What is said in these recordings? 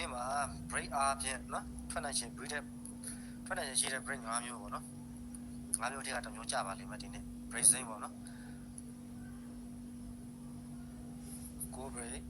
နေ့မှာ break အားဖြင့်နော်ထွက်နိုင်ခြင်း break တဲ့ထွက်နိုင်ခြင်းရှိတဲ့ break ၅မျိုးပေါ့နော်၅မျိုးထဲကတစ်မျိုးကြပါလိမ့်မယ်ဒီနေ့ break စိမ့်ပေါ့နော်ကို break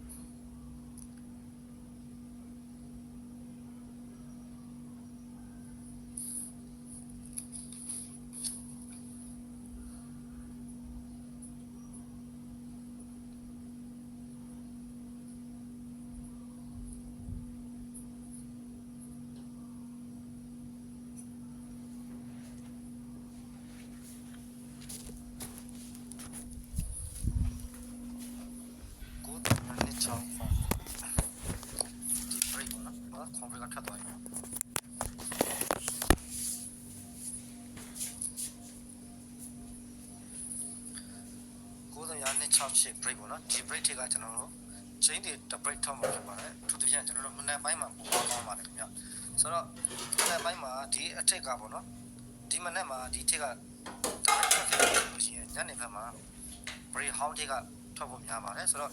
3268 break ပေါ့နော်ဒီ break တွေကကျွန်တော်တို့ chain တွေ break ထောက်မှာဖြစ်ပါတယ်သူတို့ပြန်ကျွန်တော်တို့မနက်ပိုင်းမှာပုံပေါင်းပါတယ်ခင်ဗျဆိုတော့မနက်ပိုင်းမှာဒီအထက်ကပေါ့နော်ဒီမနက်မှာဒီထက်က break ဖြစ်လို့ရှိရင်ညနေဘက်မှာ break hound ထက်ကထွက်ဖို့များပါတယ်ဆိုတော့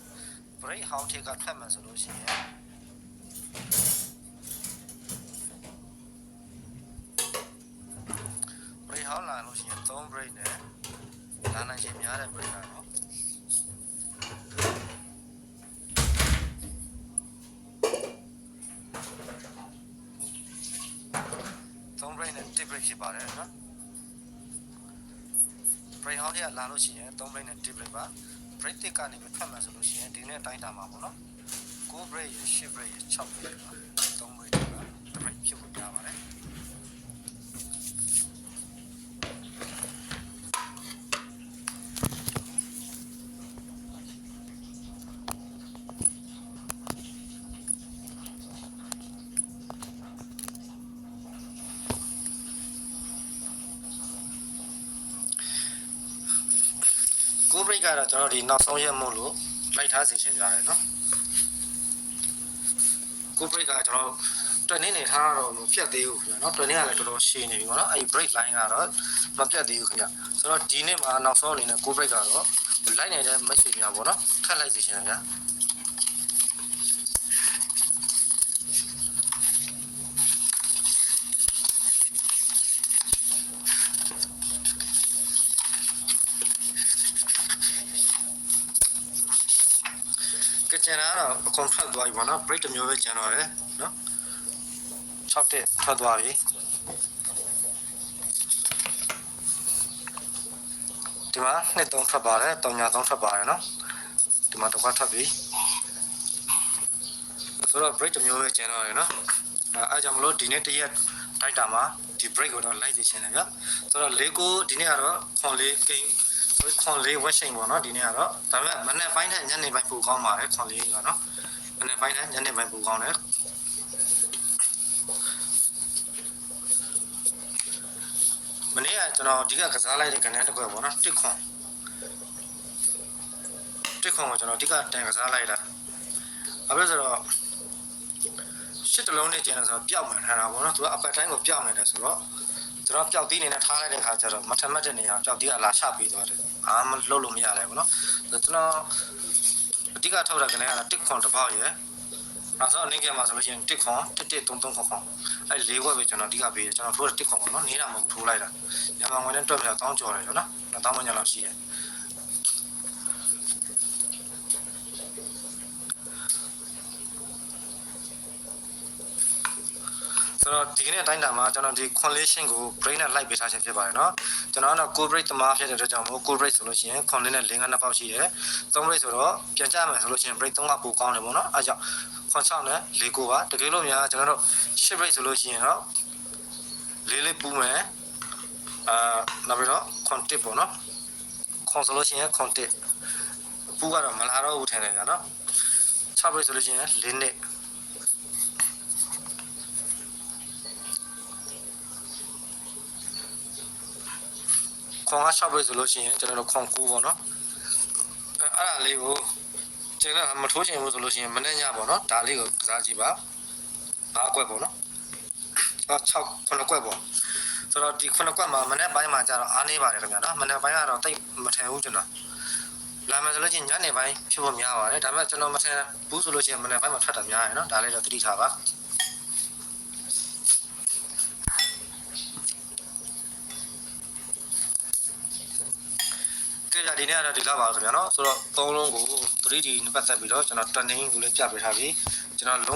break hound ထက်ကထွက်မှာဆိုလို့ရှိရင်ဟောင်းလာလို့ရှိရင်3 break နဲ့လာနိုင်ရှင်များတဲ့ break က တော့3 break နဲ့1 break ဖြစ်ပါတယ်နော် break hound တွေကလာလို့ရှိရင်3 break နဲ့1 break ပါ break တစ်ကနေပြီးထွက်မှဆိုလို့ရှိရင်ဒီနေ့တိုင်းတာမှာပေါ့နော်9 break ရ10 break ရ6 break ပါ3 break က break ဖြစ်ဖို့များပါတယ် ကို break ကတော့ကျွန်တော်ဒီနောက်ဆုံးရက်မို့လို့လိုက်ထားစီခြင်းကြရတယ်နော်ကို break ကကျွန်တော်တွင်နေနေထားတော့မပြတ်သေးဘူးခင်ဗျာနော်တွင်နေကလည်းတော်တော်ရှည်နေပြီပေါ့နော်အဲ့ဒီ break line ကတော့မပြတ်သေးဘူးခင်ဗျာဆိုတော့ဒီနေ့မှာနောက်ဆုံးအနေနဲ့ကို break ကတော့လိုက်နေတဲ့ message များပေါ့နော်ခတ်လိုက်စီခြင်းဗျာက ကျန်တာကတော့အကုန်ထွက်သွားပြီပေါ့နော် break တစ်မျိုးပဲကျန်တော့တယ်နော်6တက်ထွက်သွားပြီဒီမှာနှစ်သုံးထွက်ပါတယ်တောင်ညာသုံးထွက်ပါတယ်နော်ဒီမှာတစ်ခွက်ထွက်ပြီဆိုတော့ break တစ်မျိုးပဲကျန်တော့တယ်နော်အဲအားကြောင့်မလို့ဒီနေ့တစ်ရက်တိုက်တာမှာဒီ break ကိုတော့လိုက်သိချင်တယ်ဗျဆိုတော့လေးကိုဒီနေ့ကတော့ခွန်လေးကိန်း ခွန်လေးဝက်ရှိန်ပေါ့နော်ဒီနေ့ကတော့ဒါပေမဲ့မနေ့ပိုင်းနဲ့ညနေပိုင်းပူကောင်းပါတယ်ခွန်လေးကနော်မနေ့ပိုင်းနဲ့ညနေပိုင်းပူကောင်းတယ်မနေ့ကကျွန်တော်ဒီကကစားလိုက်တဲ့ကနေတစ်ခွက်ပေါ့နော်တစ်ခွန်တစ်ခွန်ကိုကျွန်တော်ဒီကတန်ကစားလိုက်တာဘာဖြစ်လို့ဆိုတော့ရှစ်တလုံးနဲ့ကျန်တယ်ဆိုတော့ပျောက်မှန်ထားတာပေါ့နော်သူကအပတ်တိုင်းကိုပျောက်နေတယ်ဆိုတော့ ကျွန်တော်ပျောက်သီးနေနဲ့ထားလိုက်တဲ့ခါကျတော့မထမတ်တဲ့နေရာပျောက်သီးကလာချပေးသွားတယ်အာမလှုပ်လို့မရလဲပေါ့နော်ကျွန်တော်အဓိကထောက်တာကနေကတော့တစ်ခွန်တစ်ပေါက်ရယ်အဲဆိုအနေကမှာဆိုလို့ရှိရင်တစ်ခွန်တစ်တစ်သုံးသုံးခွန်ခွန်အဲလေးခွက်ပဲကျွန်တော်အဓိကပေးတယ်ကျွန်တော်ထိုးတဲ့တစ်ခွန်ပေါ့နော်နေတာမဟုတ်ထိုးလိုက်တာညမငွေနဲ့တွက်ပြတော့တောင်းကြော်တယ်နော်တော့တောင်းမညလောက်ရှိတယ် ဆိုတော့ဒီကနေ့အတိုင်းတာမှာကျွန်တော်ဒီ correlation ကို brain နဲ့ light ပေးထားခြင်းဖြစ်ပါတယ်เนาะကျွန်တော်ကတော့ core break တမားဖြစ်တဲ့အတွက်ကြောင့်မို့ core break ဆိုလို့ရှိရင် correlation နဲ့5နှစ်ပေါက်ရှိတယ်3 break ဆိုတော့ပြန်ကြမယ်ဆိုလို့ရှိရင် break 3ကပိုကောင်းတယ်ပေါ့เนาะအဲကြောင့်ခွန်6နဲ့4ကိုပါတကယ်လို့များကျွန်တော်တို့10 break ဆိုလို့ရှိရင်တော့လေးလေးပူမယ်အာနောက်ပြီးတော့ content ပေါ့เนาะခွန်ဆိုလို့ရှိရင် content ပူကတော့မလာတော့ဘူးထင်တယ်ကနော်6 break ဆိုလို့ရှိရင်၄နှစ် ခွန်က6ပဲဆိုလို့ရှိရင်ကျွန်တော်တို့ခွန်9ပေါ့နော်အဲ့အဲ့ဒါလေးကိုကျွန်တော်မထိုးချင်ဘူးဆိုလို့ရှိရင်မနေ့ညပေါ့နော်ဒါလေးကိုကစားကြည့်ပါဘာအကွက်ပေါ့နော်အော်6 9ကွက်ပေါ့ဆိုတော့ဒီ9ကွက်မှာမနေ့ပိုင်းမှာကျတော့အားနေပါတယ်ခင်ဗျာနော်မနေ့ပိုင်းကတော့တိတ်မထင်ဘူးကျွန်တော်လာမယ်ဆိုလို့ချင်းညနေပိုင်းဖြစ်ဖို့များပါတယ်ဒါပေမဲ့ကျွန်တော်မထင်ဘူးဆိုလို့ချင်းမနေ့ပိုင်းမှာထွက်တာများရယ်နော်ဒါလေးတော့သတိထားပါကြည့်ရ ဒီနေ့ကတော့ဒီလောက်ပါခင်ဗျာနော်ဆိုတော့သုံးလုံးကို 3D နဲ့ပတ်သက်ပြီးတော့ကျွန်တော် training ကိုလည်းပြပေးထားပြီကျွန်တော်လုံး